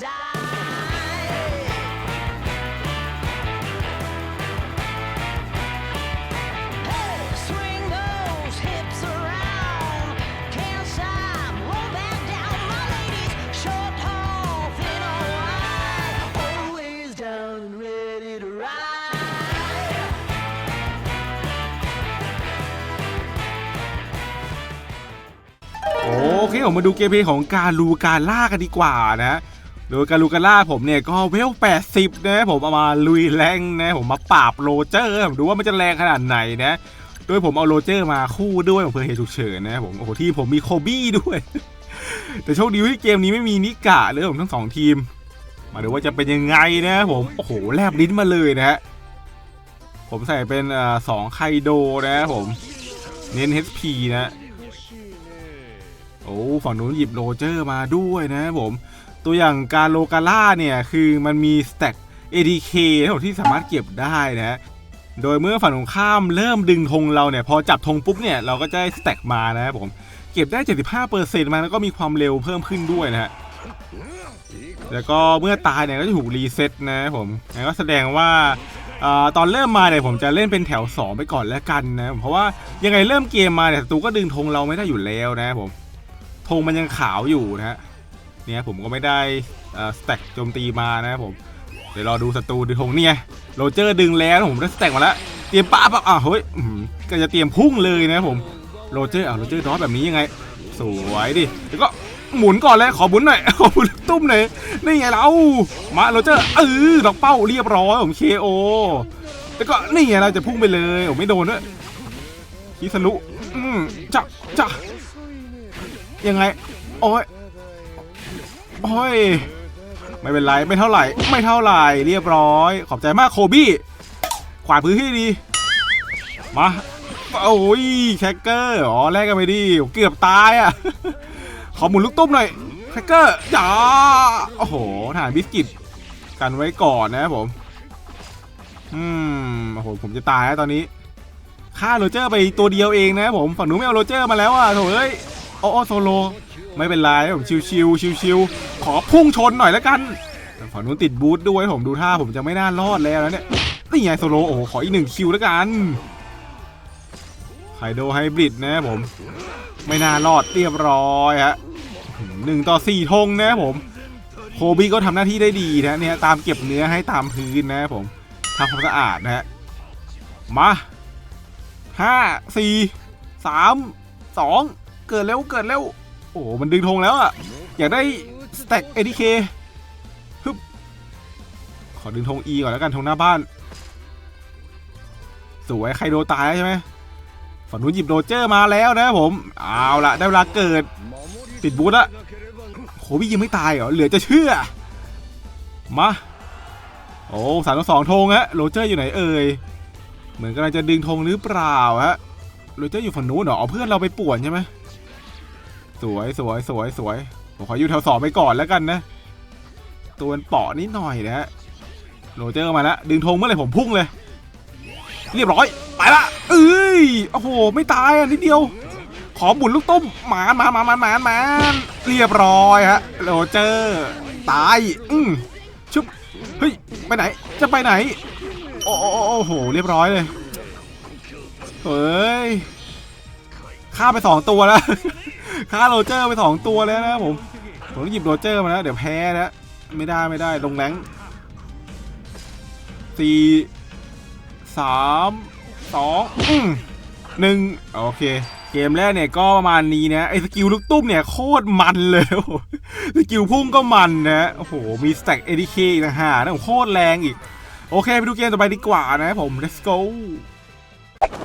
ได้โอเคผมมาดูเกมเพลงของการลูการล่ากันดีกว่านะ โดยการลูกาล่าผมเนี่ยก็เวล 80 นะผมเอามาลุยแรงนะผมมาปราบโรเจอร์ผมดูว่ามันจะแรงขนาดไหนนะโดยผมเอาโรเจอร์มาคู่ด้วยผมเพื่อเหตุฉุกเฉินนะผมโอ้โหที่ผมมีโคบี้ด้วย แต่โชคดีที่เกมนี้ไม่มีนิกะเลยผมทั้งสองทีม มาดูว่าจะเป็นยังไงนะผมโอ้โหแลบลิ้นมาเลยนะฮะผมใส่เป็นอสองไคโดนะผมเน้น HP นะโอ้ฝั่งนู้นหยิบโรเจอร์มาด้วยนะผม ตัวอย่างการโลกาล่าเนี่ยคือมันมีสแต็ก ADK ทั้งหมดที่สามารถเก็บได้นะโดยเมื่อฝั่งตรงข้ามเริ่มดึงธงเราเนี่ยพอจับธงปุ๊บเนี่ยเราก็จะได้สแต็กมานะครับผมเก็บได้ 75%มาแล้วก็มีความเร็วเพิ่มขึ้นด้วยนะฮะแล้วก็เมื่อตายเนี่ยก็จะถูกรีเซ็ตนะผมงั้นก็แสดงว่าอตอนเริ่มมาเนี่ยผมจะเล่นเป็นแถว 2 ไปก่อนแล้วกันนะเพราะว่ายังไงเริ่มเกมมาเนี่ยศัตรูก็ดึงธงเราไม่ได้อยู่แล้วนะผมธงมันยังขาวอยู่นะฮะ เนี่ยผมก็ไม่ได้สแต็กโจมตีมานะครับผมเดี๋ยวรอดูศัตรูดึงธงเนี่ยโรเจอร์ดึงแล้วผมได้สแต็กมาแล้วเตรียมป้าปั๊บอะเฮ้ยก็จะเตรียมพุ่งเลยนะครับผมโรเจอร์อะโรเจอร์ดอสแบบนี้ยังไง สวยดิแล้วก็หมุนก่อนเลยขอหมุนหน่อยขอหมุนตุ้มหน่อยนี่ไงเรามาโรเจอร์เออดอกเป้าเรียบร้อยผมเคโอแล้วก็นี่ไงเราจะพุ่งไปเลยผมไม่โดนด้วยคิสลุอืมจะจะยังไงโอ้ย โอ้ย ไม่เป็นไร ไม่เท่าไหร่ ไม่เท่าไหร่ เรียบร้อย ขอบใจมากโคบี้ ขวาพื้นที่ดี มา โอ้ยแคคเกอร์ อ๋อ แลกกันไปดิ เกือบตายอะ ขอหมุนลูกตุ้มหน่อยแคคเกอร์จ้าโอ้โหทหารบิสกิต กันไว้ก่อนนะครับผม อืม โอ้โห ผมจะตายแล้วตอนนี้ฆ่าโรเจอร์ไปตัวเดียวเองนะครับผม ฝั่งนู้นไม่เอาโรเจอร์มาแล้วอะโถเอ้ยโอ้โอโซโล ไม่เป็นไรผมชิวชิวชิวชิวๆ ขอพุ่งชนหน่อยแล้วกันฝั่งนู้นติดบูทด้วยผมดูท่าผมจะไม่น่ารอดแล้วนะเนี่ยนี่ไงโซโลโอ้โหขออีกหนึ่งคิวแล้วกันไคโดไฮบริดนะผม ไม่น่ารอดเรียบร้อยฮะหนึ่งต่อสี่ธงนะผมโคบี้ก็ทำหน้าที่ได้ดีนะเนี่ยตามเก็บเนื้อให้ตามพื้นนะผมทำความสะอาดนะฮะมาห้าสี่สามสองเกิดเร็วเกิดเร็วโอ้โหมันดึงธงแล้วอะอยากได้ สแต็กเอทีเคฮึบขอดึงธง E ก่อนแล้วกันธงหน้าบ้าน สวยใครโดนตายใช่ไหมฝั่งนู้นหยิบโรเจอร์มาแล้วนะผม เอาละได้เวลาเกิด ติดบูธละโคบี้ยังไม่ตายเหรอ เหลือจะเชื่อ มา โอ้สามต่อสองธงฮะโรเจอร์อยู่ไหนเอ่ย เหมือนกำลังจะดึงธงหรือเปล่าฮะโรเจอร์อยู่ฝั่งนู้นเหรอเอาเพื่อนเราไปป่วนใช่ไหมสวยสวยสวยสวย ผมขออยู่แถวสองไปก่อนแล้วกันนะ ตัวมันเปาะนิดหน่อยนะฮะโรเจอร์มาแล้วดึงธงเมื่อไหร่ผมพุ่งเลย เรียบร้อยไปละเอ้ยโอ้โหไม่ตายอะนิดเดียว ขอบุญลูกต้มหมาหมาหมาหมาหมาหมาเรียบร้อยฮะโรเจอร์ตายอืมชุบเฮ้ยไปไหนจะไปไหน โอ้โอ้โอ้โอ้โหเรียบร้อยเลยเฮ้ยฆ่าไปสองตัวแล้ว ฆ่าโรเจอร์ไปสองตัวแล้วนะผม ผมต้องหยิบโรเจอร์มาแล้วเดี๋ยวแพ้แล้วไม่ได้ไม่ได้ลงแรงสี่สามสองหนึ่งโอเค เกมแรกเนี่ยก็ประมาณนี้นะไอ้สกิลลูกตุ้มเนี่ยโคตรมันเลยสกิลพุ่งก็มันนะโอ้โหมีสแต็กเอดีเคอีกต่างหากนะโคตรแรงอีก โอเค ไปดูเกมต่อไปดีกว่านะผม let's go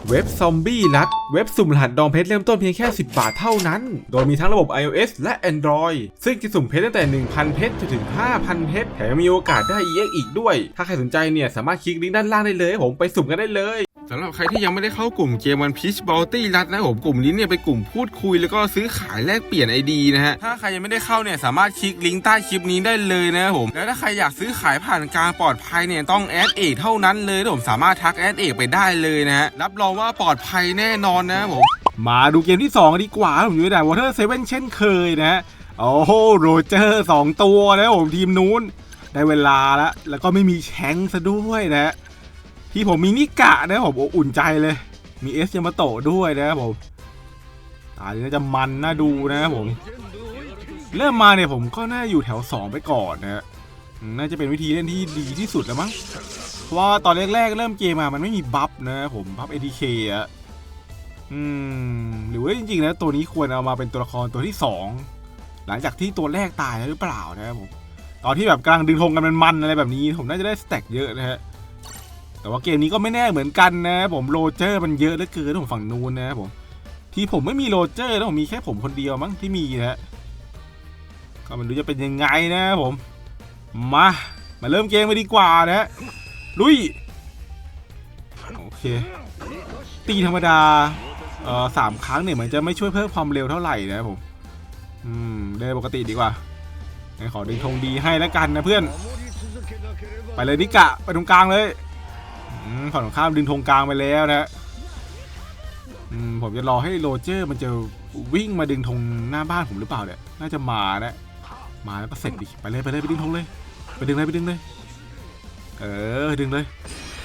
เว็บซอมบี้รัดเว็บสุ่มรหัสดองเพชรเริ่มต้นเพียงแค่ 10 บาทเท่านั้น โดยมีทั้งระบบ iOS และ Android ซึ่งจะสุ่มเพชรตั้งแต่ 1,000 เพชรจนถึง 5,000 เพชรแถมยังมีโอกาสได้ EX อีกด้วย ถ้าใครสนใจเนี่ย สามารถคลิกลิงก์ด้านล่างได้เลย ผมไปสุ่มกันได้เลย สำหรับใครที่ยังไม่ได้เข้ากลุ่มเกมวันพีชบอลตี้รัดนะผมกลุ่มนี้เนี่ยเป็นกลุ่มพูดคุยแล้วก็ซื้อขายแลกเปลี่ยนไอดีนะฮะถ้าใครยังไม่ได้เข้าเนี่ยสามารถคลิกลิงก์ใต้คลิปนี้ได้เลยนะครับผมแล้วถ้าใครอยากซื้อขายผ่านการปลอดภัยเนี่ยต้องแอดเอกเท่านั้นเลยผมสามารถทักแอดเอกไปได้เลยนะฮะรับรองว่าปลอดภัยแน่นอนนะผมมาดูเกมที่ 2 ดีกว่าผมอยู่ในด่านวอเตอร์เซเว่นเช่นเคยนะฮะโอ้โหโรเจอร์สองตัวนะผมทีมนู้นได้เวลาแล้วแล้วก็ไม่มีแชงซะด้วยนะ ที่ผมมีนิกะนะผมอ้อุ่นใจเลย มีเอสยามาโตะด้วยนะครับผมตานี้น่าจะมันน่าดูนะครับผม เริ่มมาเนี่ยผมก็น่าอยู่แถว 2 ไปก่อนนะฮะน่าจะเป็นวิธีเล่นที่ดีที่สุดแล้วมั้ง เพราะว่าตอนแรกๆเริ่มเกมมามันไม่มีบัฟนะผมบัฟ ATK อะอืมหรือว่าจริงๆนะตัวนี้ควรเอามาเป็นตัวละครตัวที่ 2 หลังจากที่ตัวแรกตายแล้วหรือเปล่านะครับผมตอนที่แบบกำลังดึงธงกันมันมันอะไรแบบนี้ ผมน่าจะได้สแต็กเยอะนะฮะ แต่ว่าเกมนี้ก็ไม่แน่เหมือนกันนะ ผมโรเจอร์มันเยอะเหลือเกินของฝั่งนู้นนะครับผม ที่ผมไม่มีโรเจอร์แล้วผมมีแค่ผมคนเดียวมั้งที่มีนะฮะก็มันรู้จะเป็นยังไงนะครับผม มา มาเริ่มเกมไปดีกว่านะฮะลุยโอเค ตีธรรมดาเอ่อสามครั้งเนี่ยเหมือนจะไม่ช่วยเพิ่มความเร็วเท่าไหร่นะผมอืมเดินปกติดีกว่าขอดึงธงดีให้แล้วกันนะเพื่อน ไปเลยนิกะ ไปตรงกลางเลย ฝั่งตรงข้ามดึงธงกลางไปแล้วนะผมจะรอให้โรเจอร์มันจะวิ่งมาดึงธงหน้าบ้านผมหรือเปล่าเนี่ย น่าจะมานะมาแล้วก็เสร็จดิไปเลยไปเลยไปดึงธงเลย ไปดึงเลยไปดึงเลย เออดึงเลย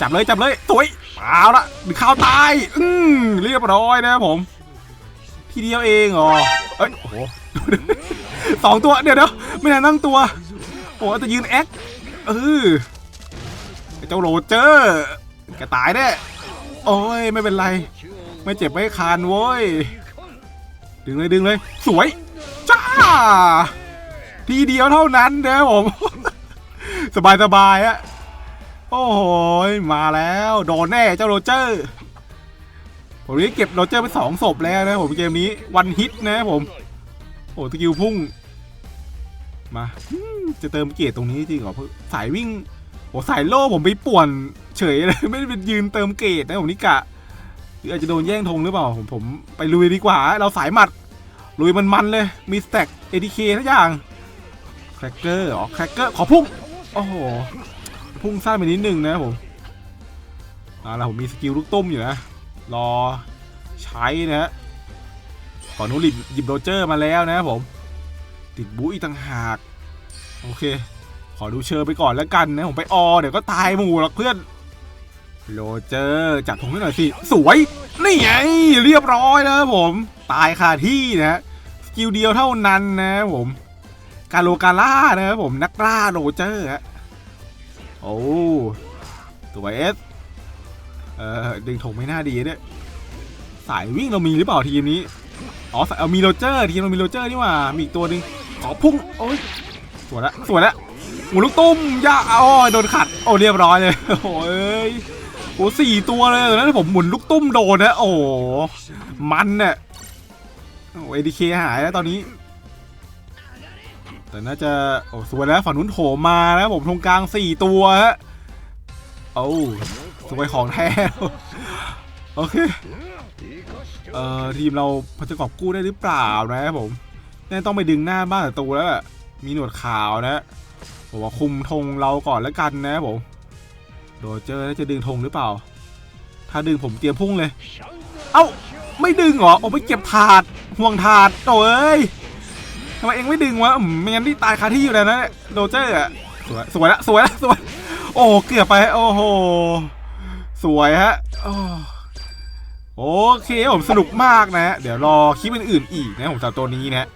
จับเลยจับเลยสวยเอาละดึงข้าวตาย อืมเรียบร้อยนะครับผม ทีเดียวเองเหรอเอ้ยโอ้โหสองตัวเดี๋ยวเดี๋ยวไม่ทันตั้งตัวโอ้จะยืนแอคเออเจ้าโรเจอร์ แกตายแน่โอ้ยไม่เป็นไร ไม่เจ็บไม่คานโว้ย ดึงเลยดึงเลย สวย จ้า ทีเดียวเท่านั้นนะผม สบายสบายอะโอ้โหมาแล้วโดนแน่เจ้าโรเจอร์ผมนี้เก็บโรเจอร์ไปสองศพแล้วนะผมเกมนี้วันฮิตนะผม โอ้ตะกิวพุ่ง มา จะเติมเกียรตรงนี้จริงเหรอสายวิ่ง สายโล่ผมไปป่วนเฉยเลยไม่ได้เป็นยืนเติมเกรดนะผมนี่กะหรืออาจจะโดนแย่งธงหรือเปล่าผมผมไปลุยดีกว่า เราสายหมัดลุยมันมันเลยมีสแต็ก ADK ทุกอย่างแครกเกอร์เหรอแครกเกอร์ขอพุ่งโอ้โหพุ่งสั้นไปนิดนึงนะผมเอาละผมมีสกิลลูกตุ้มอยู่นะรอใช้นะก่อนนู้นหยิบหยิบโรเจอร์มาแล้วนะผม ติดบูอีกต่างหาก โอเค ขอดูเชอร์ไปก่อนแล้วกันนะผมไปออเดี๋ยวก็ตายหมู่หรอกเพื่อนโรเจอร์จับธงให้หน่อยสิสวยนี่ไงเรียบร้อยแล้วผม ตายคาที่นะสกิลเดียวเท่านั้นนะผมกาโลกาล่านะครับผมนักล่าโรเจอร์ฮะโอ้ตัวเอสเอ่อดึงถงไม่น่าดีเนี่ยสายวิ่งเรามีหรือเปล่าทีมนี้อ๋อสายเอามีโรเจอร์ทีมเรามีโรเจอร์นี่ว่ามีอีกตัวหนึ่งขอพุ่งโอ้ยสวยละสวยละ หมูลูกตุ้มย่าอ๋อโดนขัด โอ้เรียบร้อยเลย โอ้ยโอ้สี่ตัวเลยตอนนั้นผมหมุนลูกตุ้มโดนนะ โอ้มันเนี่ยโอ้เอดีเคหายแล้วตอนนี้ แต่น่าจะโอ้สวยแล้วฝั่งนู้นโถมมานะผมตรงกลางสี่ตัวฮะโอ้สวยของแท้โอเคเอ่อทีมเราพอจะกอบกู้ได้หรือเปล่านะครับผมแน่ต้องไปดึงหน้าบ้านแต่ตัวแล้วมีหนวดขาวนะ ผมว่าคุมธงเราก่อนแล้วกันนะผมโดเจอร์จะดึงธงหรือเปล่า ถ้าดึงผมเตรียมพุ่งเลย เอ้า ไม่ดึงเหรอโอ้ไม่เก็บถาดห่วงถาดโอ้ยทำไมเองไม่ดึงวะมไม่งั้นที่ตายคาที่อยู่แล้วนะโรเจอร์อะสวยสวยละสวยละสวย โอ้เกือบไปโอ้โหสวยฮะโอ้โอเคผมสนุกมากนะ เดี๋ยวรอคลิปอื่นๆอีกนะผมสำหรับตัวนี้นะ